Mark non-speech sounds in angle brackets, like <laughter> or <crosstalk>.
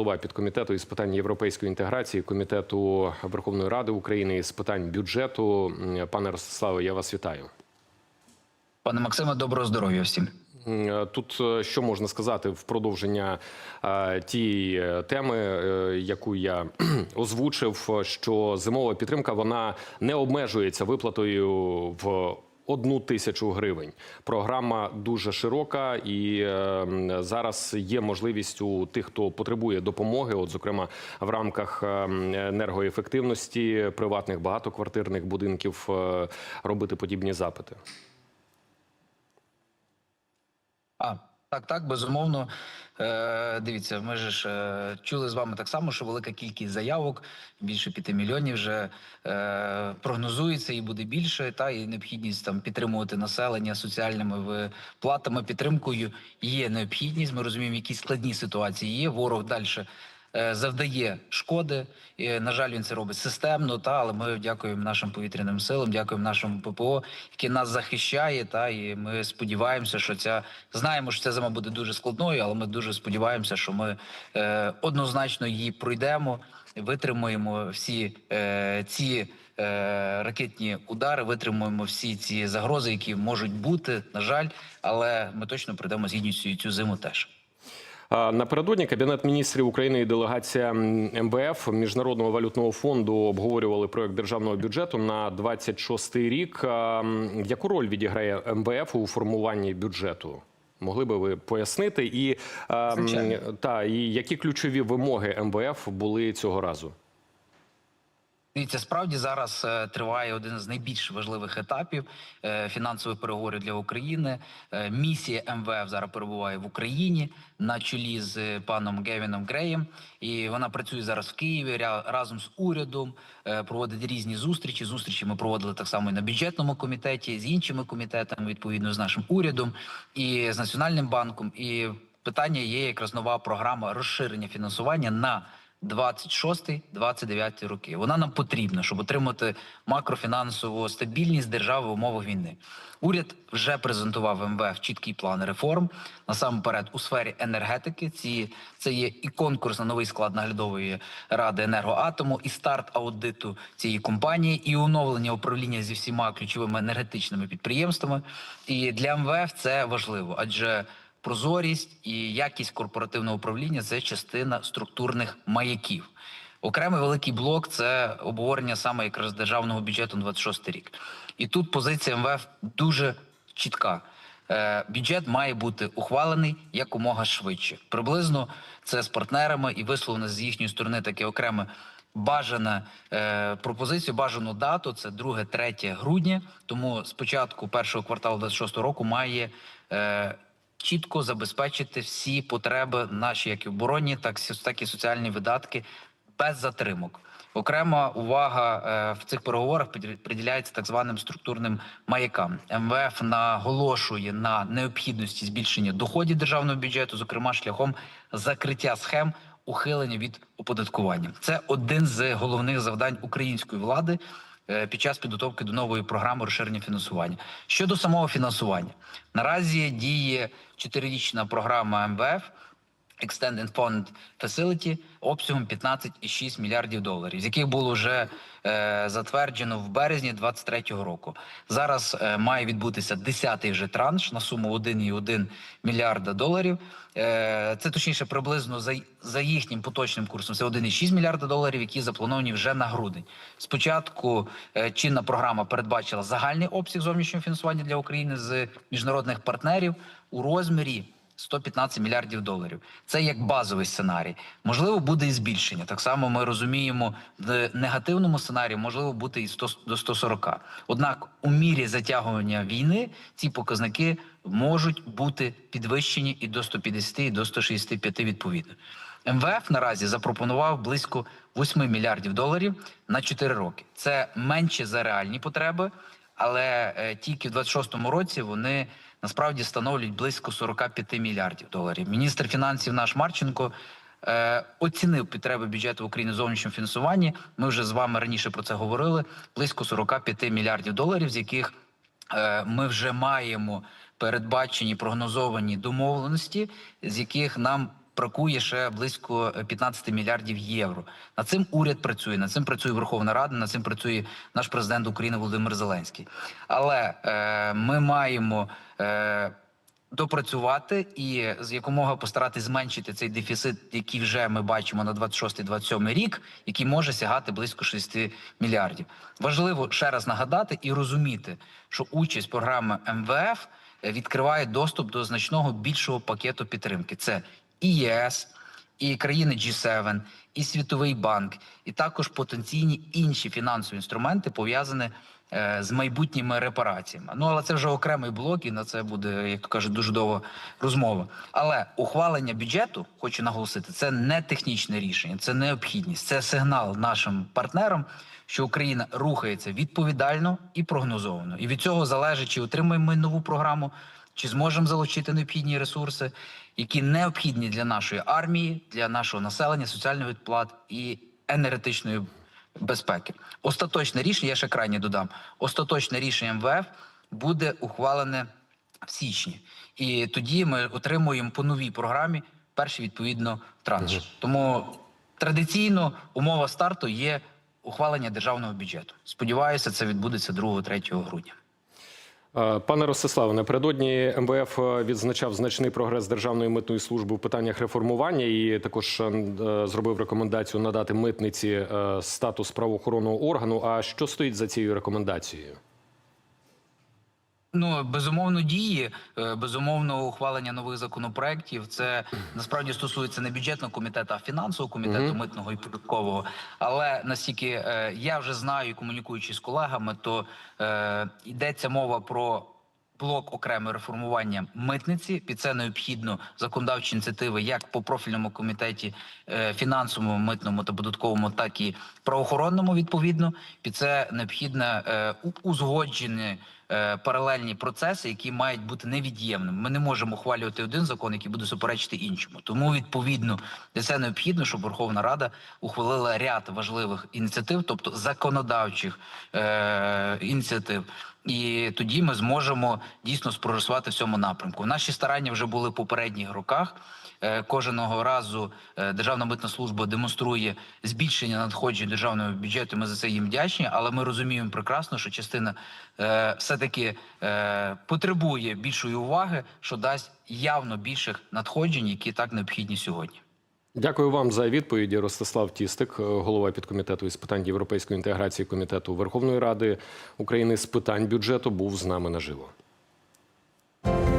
Голова підкомітету із питань європейської інтеграції комітету Верховної Ради України із питань бюджету. Пане Ростиславе, я вас вітаю. Пане Максиме, доброго здоров'я всім. Тут е, що можна сказати в продовження е, тієї е, теми, е, яку я <clears throat> озвучив, що зимова підтримка вона не обмежується виплатою в одну тисячу гривень. Програма дуже широка, і е, зараз є можливість у тих, хто потребує допомоги, от зокрема в рамках е, енергоефективності приватних багатоквартирних будинків, е, робити подібні запити. А так, так, безумовно. Е, дивіться, ми ж е, чули з вами так само, що велика кількість заявок, більше п'яти мільйонів, вже е, прогнозується і буде більше. Та і необхідність там підтримувати населення соціальними платами, підтримкою є необхідність. Ми розуміємо, які складні ситуації є. Ворог далі завдає шкоди. І, на жаль, він це робить системно. Та але ми дякуємо нашим повітряним силам, дякуємо нашому ППО, яке нас захищає. Та і ми сподіваємося, що ця знаємо, що ця зима буде дуже складною, але ми дуже сподіваємося, що ми е, однозначно її пройдемо, витримаємо всі е, ці. е, Ракетні удари витримуємо всі ці загрози, які можуть бути, на жаль, але ми точно пройдемо з гідністю цю зиму теж. Напередодні Кабінет міністрів України і делегація МВФ Міжнародного валютного фонду обговорювали проект державного бюджету на 26-й рік. Яку роль відіграє МВФ у формуванні бюджету? Могли би ви пояснити? І, та, і які ключові вимоги МВФ були цього разу? Дивіться, справді зараз е, триває один з найбільш важливих етапів е, фінансових переговорів для України. Е, місія МВФ зараз перебуває в Україні на чолі з паном Гевіном Греєм, і вона працює зараз в Києві разом з урядом. проводить різні зустрічі. Зустрічі ми проводили так само і на бюджетному комітеті з іншими комітетами, відповідно з нашим урядом і з національним банком. І питання є якраз нова програма розширення фінансування на 26-29 роки. Вона нам потрібна, щоб отримати макрофінансову стабільність держави в умовах війни. Уряд вже презентував МВФ чіткий план реформ. Насамперед, у сфері енергетики. Ці це є і конкурс на новий склад наглядової ради енергоатому, і старт аудиту цієї компанії, і оновлення управління зі всіма ключовими енергетичними підприємствами. І для МВФ це важливо, адже Прозорість і якість корпоративного управління це частина структурних маяків. Окремий великий блок це обговорення саме якраз державного бюджету на 26 рік. І тут позиція МВФ дуже чітка. Е, Бюджет має бути ухвалений якомога швидше. Приблизно це з партнерами і висловлено з їхньої сторони таке окреме бажана е, пропозицію, бажану дату. Це 2-3 грудня. Тому спочатку першого кварталу 26 року має е, чітко забезпечити всі потреби наші, як і оборонні, так, і- соціальні видатки без затримок. Окрема увага е, в цих переговорах приділя- приділяється так званим структурним маякам. МВФ наголошує на необхідності збільшення доходів державного бюджету, зокрема шляхом закриття схем ухилення від оподаткування. Це один з головних завдань української влади під час підготовки до нової програми розширення фінансування. Щодо самого фінансування, наразі діє чотирирічна програма МВФ. Extended Fund Facility обсягом 15,6 мільярдів доларів, з яких було вже е, затверджено в березні 2023 року. Зараз е, має відбутися 10-й вже транш на суму 1,1 мільярда доларів. Е, це точніше приблизно за, за їхнім поточним курсом. Це 1,6 мільярда доларів, які заплановані вже на грудень. Спочатку е, чинна програма передбачила загальний обсяг зовнішнього фінансування для України з міжнародних партнерів у розмірі. 115 мільярдів доларів. Це як базовий сценарій. Можливо, буде і збільшення. Так само ми розуміємо, в негативному сценарії можливо бути і 100, до 140. Однак, у мірі затягування війни ці показники можуть бути підвищені і до 150, і до 165 відповідно. МВФ наразі запропонував близько 8 мільярдів доларів на 4 роки. Це менше за реальні потреби, але е, тільки в 26-му році вони насправді становлять близько 45 мільярдів доларів. Міністр фінансів наш Марченко е, оцінив потреби бюджету України в зовнішньому фінансуванні. Ми вже з вами раніше про це говорили. Близько 45 мільярдів доларів, з яких е, ми вже маємо передбачені прогнозовані домовленості, з яких нам бракує ще близько 15 мільярдів євро. Над цим уряд працює, над цим працює Верховна Рада, над цим працює наш президент України Володимир Зеленський. Але е, ми маємо. Е, допрацювати і з якомога постаратись зменшити цей дефіцит, який вже ми бачимо на 26-27 рік, який може сягати близько 6 мільярдів. Важливо ще раз нагадати і розуміти, що участь програми МВФ е, відкриває доступ до значного більшого пакету підтримки. Це і ЄС, і країни G7, і Світовий банк, і також потенційні інші фінансові інструменти пов'язані е, з майбутніми репараціями. Ну але це вже окремий блок, і на це буде, як кажуть, дуже довга розмова. Але ухвалення бюджету, хочу наголосити, це не технічне рішення, це необхідність, це сигнал нашим партнерам, що Україна рухається відповідально і прогнозовано. І від цього залежить, чи отримаємо ми нову програму, чи зможемо залучити необхідні ресурси, які необхідні для нашої армії, для нашого населення, соціальних відплат і енергетичної безпеки. Остаточне рішення, я ще крайні додам. Остаточне рішення МВФ буде ухвалене в січні, і тоді ми отримуємо по новій програмі перший відповідно транш. Тому традиційно умова старту є ухвалення державного бюджету. Сподіваюся, це відбудеться 2-3 грудня. Е, Пане Ростиславе, напередодні МВФ відзначав значний прогрес Державної митної служби в питаннях реформування і також е, зробив рекомендацію надати митниці е, статус правоохоронного органу. А що стоїть за цією рекомендацією? Ну безумовно дії, е, безумовно, ухвалення нових законопроєктів. Це насправді стосується не бюджетного комітету, а фінансового комітету Мгм. митного і податкового. Але настільки е, я вже знаю, і комунікуючи з колегами, то е, йдеться мова про. Блок окреме реформування митниці під це необхідно законодавчі ініціативи як по профільному комітеті е, фінансовому, митному та податковому, так і правоохоронному. Відповідно, під це необхідно е, у- узгоджені е, паралельні процеси, які мають бути невід'ємними. Ми не можемо ухвалювати один закон, який буде суперечити іншому. Тому відповідно це необхідно, щоб Верховна Рада ухвалила ряд важливих ініціатив, тобто законодавчих е, ініціатив. І тоді ми зможемо дійсно спрогресувати в цьому напрямку. Наші старання вже були в попередніх роках. Е, Кожного разу е, Державна митна служба демонструє збільшення надходжень державного бюджету. Ми за це їм вдячні, але ми розуміємо прекрасно, що частина е, все-таки е, потребує більшої уваги, що дасть явно більших надходжень, які так необхідні сьогодні. Дякую вам за відповіді. Ростислав Тістик, е, голова підкомітету із питань європейської інтеграції комітету Верховної Ради України з питань бюджету, був з нами наживо.